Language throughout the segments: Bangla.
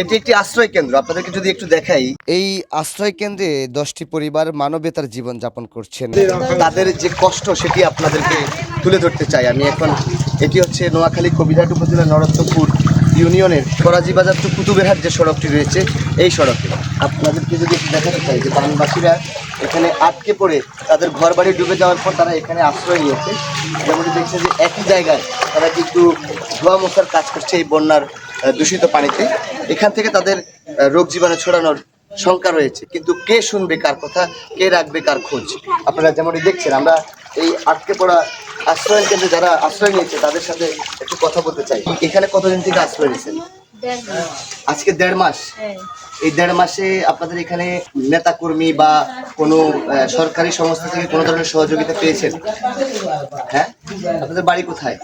এটি একটি আশ্রয় কেন্দ্র। আপনাদেরকে যদি একটু দেখাই। এই আশ্রয় কেন্দ্রে দশটি পরিবার মানবেতার জীবন যাপন করছেন। তাদের যে কষ্ট সেটি আপনাদেরকে তুলে ধরতে চাই আমি এখন। এটি হচ্ছে নোয়াখালী কবিরহাট উপজেলার নরত্বপুর ইউনিয়নের করাজি বাজার টু কুতুবেরহাট যে সড়কটি রয়েছে এই সড়কে। আপনাদেরকে যদি একটু দেখাতে চাই যে বানবাসীরা এখানে আটকে পড়ে তাদের ঘর বাড়ি ডুবে যাওয়ার পর তারা এখানে আশ্রয় নিয়েছে। যেমন দেখছেন যে একই জায়গায় তারা কিন্তু ধোয়া মশার কাজ করছে এই বন্যার দূষিত পানিতে। এখান থেকে তাদের রোগ জীবাণু ছড়ানোর শঙ্কা রয়েছে। কিন্তু কে শুনবে কার কথা, কে রাখবে কার খোঁজ? আপনারা যেমনই দেখছেন, আমরা এই আটকে পড়া আশ্রয় কেন্দ্রে যারা আশ্রয় নিয়েছে, তাদের সাথে একটু কথা বলতে চাই। এখানে কতদিন থেকে আশ্রয় নিয়েছেন? আজকে দেড় মাস? এই দেড় মাসে আপনাদের এখানে নেতা কর্মী বা কোনো সরকারি সংস্থা থেকে কোনো ধরনের সহযোগিতা পেয়েছেন? হ্যাঁ? আপনাদের বাড়ি কোথায়?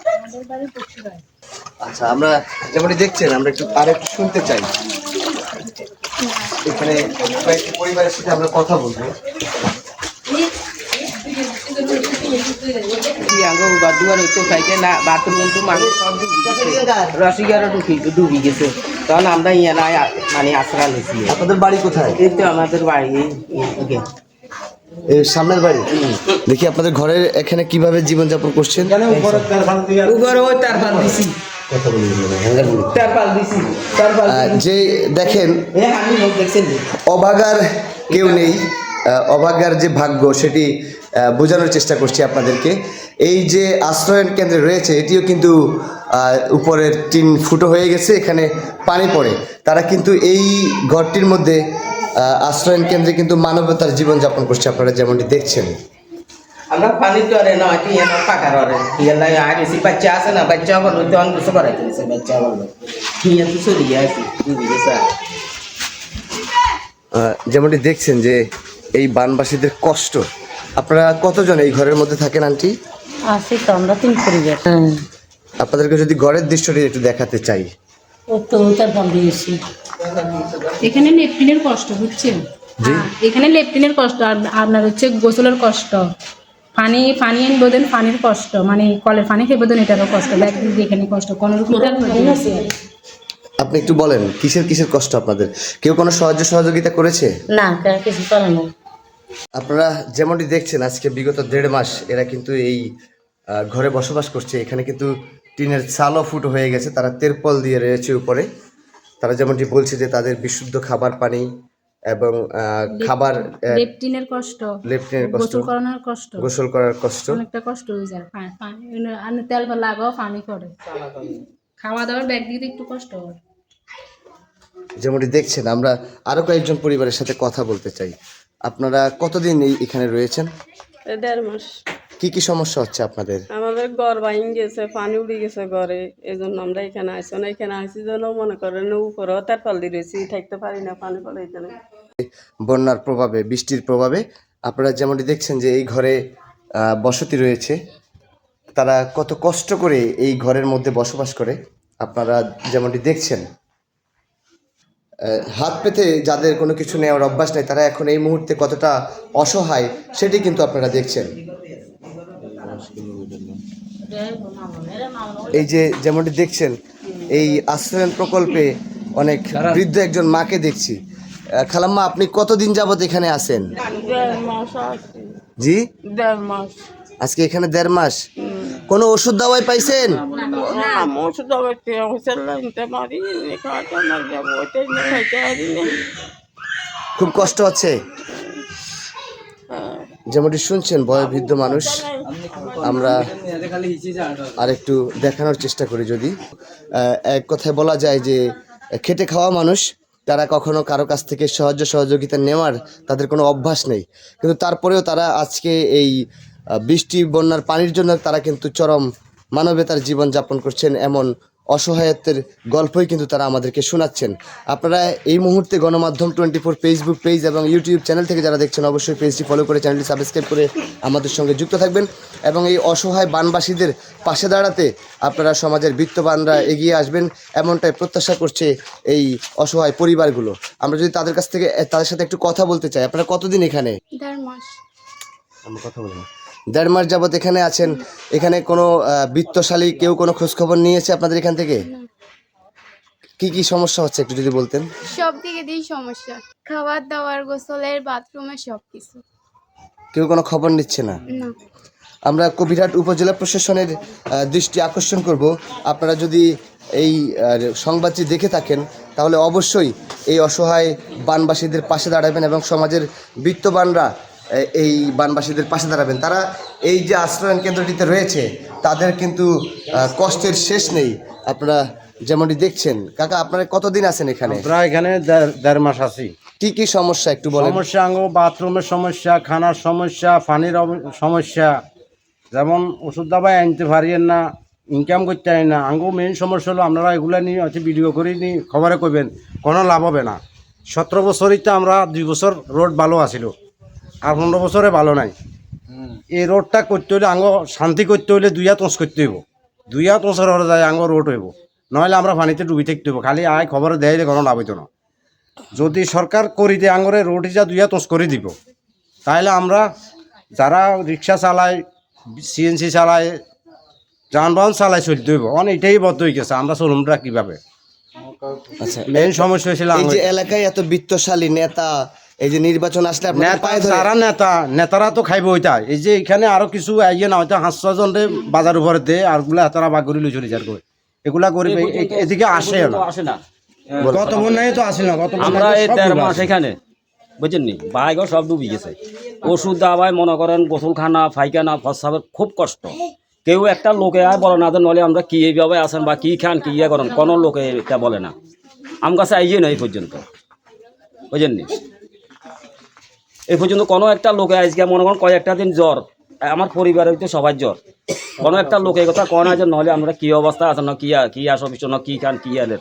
আচ্ছা আমরা যেমনই দেখছেন আমরা একটু আর একটু শুনতে চাই। এখানে কয়েকটি পরিবারের সাথে আমরা কথা বলব। আঙ্গ দুয়ার হইতো খাইকে না বাথরুম তো মানুষ সব ডুবি গেছে। রসিকারও ঢুকি ডুবি গেছে। তখন আমরা ইয়া নাই মানে আশ্রা নিছি। আপনাদের বাড়ি কোথায়? এই তো আমাদের বাড়ি এই- এই- এই সামনের বাড়ি? দেখি আপনাদের ঘরের এখানে কীভাবে জীবনযাপন করছেন। দিছি। তার পাল আহ, যে দেখেন? অভাগার কেউ নেই। আহ, অভাগার যে ভাগ্য সেটি আহ, বোঝানোর চেষ্টা করছি আপনাদেরকে। এই যে আশ্রয়ন কেন্দ্রে রয়েছে এটিও কিন্তু উপরের টিন ফুটো হয়ে গেছে এখানে পানি পড়ে। তারা কিন্তু এই ঘরটির মধ্যে আহ, আশ্রয়ন কেন্দ্রে কিন্তু মানবতার জীবনযাপন করছে আপনারা যেমনটি দেখছেন। আমরা পানি চরে না পাকা ইয়ালা আর এসি বাচ্চা আছে না বাচ্চা বলো তো কিছু করাই বাচ্চা বলো ইয়া তো চলে গেছে যেমনটি দেখছেন যে এই বানবাসীদের কষ্ট। আপনারা কতজন এই ঘরের মধ্যে থাকেন আন্টি? আছি তো আমরা তিন পরিবার। হ্যাঁ আপনাদেরকে যদি ঘরের দৃশ্যটি একটু দেখাতে চাই। ও তো তার বন্ধ দিয়েছি এখানে লেপটিনের কষ্ট বুঝছেন? এখানে লেপটিনের কষ্ট আর আপনার হচ্ছে গোসলের কষ্ট। পানি পানি আনব দেন পানির কষ্ট মানে কলের পানি খেয়ে দেন এটারও কষ্ট। একদিন এখানে কষ্ট কোনো রকম আপনি একটু বলেন কিসের কিসের কষ্ট আপনাদের? কেউ কোনো সাহায্য সহযোগিতা করেছে? না কিছু করে না। আপনারা যেমনটি দেখছেন আজকে বিগত দেড় মাস এরা কিন্তু এই ঘরে বসবাস করছে। এখানে কিন্তু টিনের চালও ফুটো হয়ে গেছে তারা তেরপল দিয়ে রয়েছে উপরে। তারা যেমনটি বলছে যে তাদের বিশুদ্ধ খাবার পানি এবং খাবার লেপটিনের কষ্ট লেফটেনের কষ্ট গোসল করানোর কষ্ট। গোসল করার কষ্ট। অনেকটা কষ্ট হয়ে যায়। পানি তেল লাগাও পানি করে খাওয়া দাওয়ার ব্যাগ দিতে একটু কষ্ট হয়। যেমনটি দেখছেন আমরা আরও কয়েকজন পরিবারের সাথে কথা বলতে চাই। আপনারা কতদিন এখানে রয়েছেন? দেড় মাস। কি কি সমস্যা হচ্ছে আপনাদের? আমাদের ঘর ভাঙি গেছে পানি উড়ে গেছে ঘরে। এই জন্য আমরা এখানে আসছি না এখানে আসছি যেন মনে করেন উপরে তার পাল দিয়ে রয়েছি থাকতে পারি না পানি পড়ে এখানে বন্যার প্রভাবে বৃষ্টির প্রভাবে আপনারা যেমনটি দেখছেন যে এই ঘরে বসতি রয়েছে তারা কত কষ্ট করে এই ঘরের মধ্যে বসবাস করে। আপনারা যেমনটি দেখছেন হাত পেতে যাদের কোনো কিছু নেওয়ার অভ্যাস নেই তারা এখন এই মুহূর্তে কতটা অসহায় সেটি কিন্তু আপনারা দেখছেন। এই যে যেমনটি দেখছেন এই আশ্রয়ন প্রকল্পে অনেক বৃদ্ধ একজন মাকে দেখছি। খালাম্মা আপনি কতদিন যাবত এখানে আছেন? আসছি জি? দেড় মাস। আজকে এখানে দেড় মাস? কোনো ওষুধ দাওয়াই পাইছেন? ওষুধ নিতে পারি খুব কষ্ট হচ্ছে? যেমনটি শুনছেন বয়োবৃদ্ধ মানুষ আমরা আর একটু দেখানোর চেষ্টা করি যদি। এক কথায় বলা যায় যে খেটে খাওয়া মানুষ তারা কখনো কারও কাছ থেকে সাহায্য সহযোগিতা নেওয়ার তাদের কোনো অভ্যাস নেই। কিন্তু তারপরেও তারা আজকে এই বৃষ্টি বন্যার পানির জন্য তারা কিন্তু চরম মানবতার জীবন যাপন করছেন এমন অসহায়ত্বের গল্পই কিন্তু তারা আমাদেরকে শোনাচ্ছেন। আপনারা এই মুহূর্তে গণমাধ্যম টোয়েন্টি ফোর ফেসবুক পেজ এবং ইউটিউব চ্যানেল থেকে যারা দেখছেন অবশ্যই পেজটি ফলো করে চ্যানেলটি সাবস্ক্রাইব করে আমাদের সঙ্গে যুক্ত থাকবেন এবং এই অসহায় বানবাসীদের পাশে দাঁড়াতে আপনারা সমাজের বিত্তবানরা এগিয়ে আসবেন এমনটাই প্রত্যাশা করছে এই অসহায় পরিবারগুলো। আমরা যদি তাদের কাছ থেকে তাদের সাথে একটু কথা বলতে চাই আপনারা কতদিন এখানে? আমরা কথা বলব। দেড় মাস যাবত এখানে আছেন। এখানে কোনো বৃত্তশালী কেউ কোনো খোঁজখবর নিয়েছে আপনাদের এখান থেকে? কি কি সমস্যা হচ্ছে একটু যদি বলতেন? সব দিকে দিয়েই সমস্যা। খাবার দাবার গোসলের বাথরুমে সব কিছু। কেউ কোনো খবর নিচ্ছে না? আমরা কবিরহাট উপজেলা প্রশাসনের দৃষ্টি আকর্ষণ করব। আপনারা যদি এই সংবাদটি দেখে থাকেন তাহলে অবশ্যই এই অসহায় বানবাসীদের পাশে দাঁড়াবেন এবং সমাজের বিত্তবানরা এই বানবাসীদের পাশে দাঁড়াবেন। তারা এই যে আশ্রয়ণ কেন্দ্রটিতে রয়েছে তাদের কিন্তু কষ্টের শেষ নেই। আপনারা যেমনটি দেখছেন। কাকা আপনারা কতদিন আছেন এখানে? আমরা এখানে দেড়- মাস আছি। কি কি সমস্যা একটু বলেন। সমস্যা আঙ্গ বাথরুমের সমস্যা খানার সমস্যা পানির সমস্যা। যেমন ওষুধ দাবাই আনতে পারিয়েন না ইনকাম করতে পারি না। আঙ্গো মেইন সমস্যা হলো আপনারা এগুলো নিয়ে হচ্ছে ভিডিও করে নিয়ে খবরে কইবেন কোনো লাভ হবে না। সতেরো বছরই তো আমরা দুই বছর রোড ভালো আছিল। আর পনেরো বছরে ভালো নাই। এই রোডটা করতে হলে আঙ্গ শান্তি করতে হলে দুইয়া তোঁস করতে হইব। দুইয়া তোঁসের হরে যায় আঙ্গ রোড হইব। নইলে আমরা পানিতে ডুবি থাকতে হইব। খালি আয় খবরে দেয় কোনো লাভ হইতো না। যদি সরকার করি দিয়ে আঙরে রোড যা দুইয়া তোস করে দিব তাহলে আমরা যারা রিক্সা চালায় সিএনসি চালায় যানবাহন চালায় চলতে হইব। অন এটাই বদ্ধ হয়ে গেছে। আমরা চলুমটা কীভাবে? আচ্ছা। মেইন সমস্যা এই যে এলাকায় এত বিত্তশালী নেতা এই যে নির্বাচন আসলে আপনাদের নেতা নেতারা তো খাইব ওইটা। এই যে এখানে আরও কিছু আইয়ে না হয়তো হাঁস ছজন বাজার উপরে দে আরগুলা তারা বাগ করে লই চলে যার করে। এগুলা করিবে এ- এদিকে আসে না। আসে না। গত বন্যায় তো আসে না গত আমরা এই তো সব দেড় ডুবে মাস এখানে বুঝছেন নি বাইকও সব ডুবি গেছে। ওষুধ দাবায় মনে করেন গোসলখানা ফাইখানা ফসাবের খুব কষ্ট। কেউ একটা লোকে আর বলে না যে নলে আমরা কি এইভাবে আসেন বা কি খান কি ইয়ে করেন। কোনো লোকে এটা বলে না। আম কাছে আইয়ে না এই পর্যন্ত। বুঝছেন নি এই পর্যন্ত কোনো একটা লোকে আজকে মনে করেন কয়েকটা দিন জ্বর আমার পরিবারের তো সবার জ্বর। কোনো একটা লোকে এই কথা কয় না যে নলে আমরা কি অবস্থা আছে না কি কি আসো বিষয় না কি খান কি আলের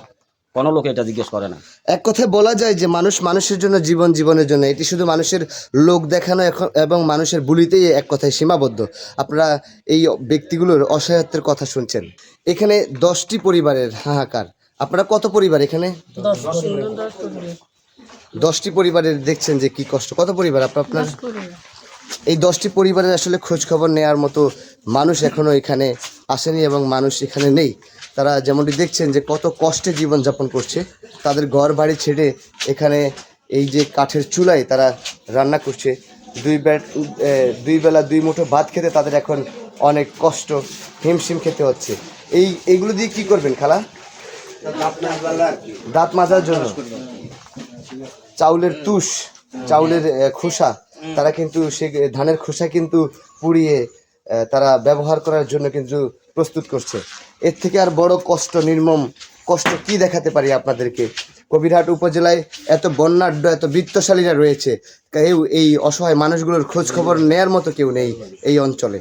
কোনো লোকে এটা জিজ্ঞেস করে না। এক কথায় বলা যায় যে মানুষ মানুষের জন্য জীবন জীবনের জন্য এটি শুধু মানুষের লোক দেখানো এখন- এবং মানুষের বুলিতেই এক কথায় সীমাবদ্ধ। আপনারা এই ব্যক্তিগুলোর অসহায়ত্বের কথা শুনছেন। এখানে দশটি পরিবারের হাহাকার। আপনারা কত পরিবার এখানে? দশটি পরিবারের দেখছেন যে কি কষ্ট। কত পরিবার? আপনার আপনার এই দশটি পরিবারের আসলে খোঁজ খবর নেওয়ার মতো মানুষ এখনও এখানে আসেনি এবং মানুষ এখানে নেই। তারা যেমনটি দেখছেন যে কত কষ্টে জীবনযাপন করছে তাদের ঘর বাড়ি ছেড়ে এখানে এই যে কাঠের চুলায় তারা রান্না করছে। দুই ব্যাট দুই বেলা দুই মুঠো ভাত খেতে তাদের এখন অনেক কষ্ট হিমশিম খেতে হচ্ছে। এই এইগুলো দিয়ে কি করবেন খালা? দাঁত মাজার জন্য। চাউলের তুষ, চাউলের খোসা, তারা কিন্তু সে ধানের খোসা কিন্তু পুড়িয়ে তারা ব্যবহার করার জন্য কিন্তু প্রস্তুত করছে। এর থেকে আর বড় কষ্ট, নির্মম কষ্ট কি দেখাতে পারি আপনাদেরকে? কবিরহাট উপজেলায় এত বন্যাঢ্য এত বৃত্তশালীরা রয়েছে। কেউ এই অসহায় মানুষগুলোর খোঁজ খবর নেয়ার মতো কেউ নেই এই অঞ্চলে।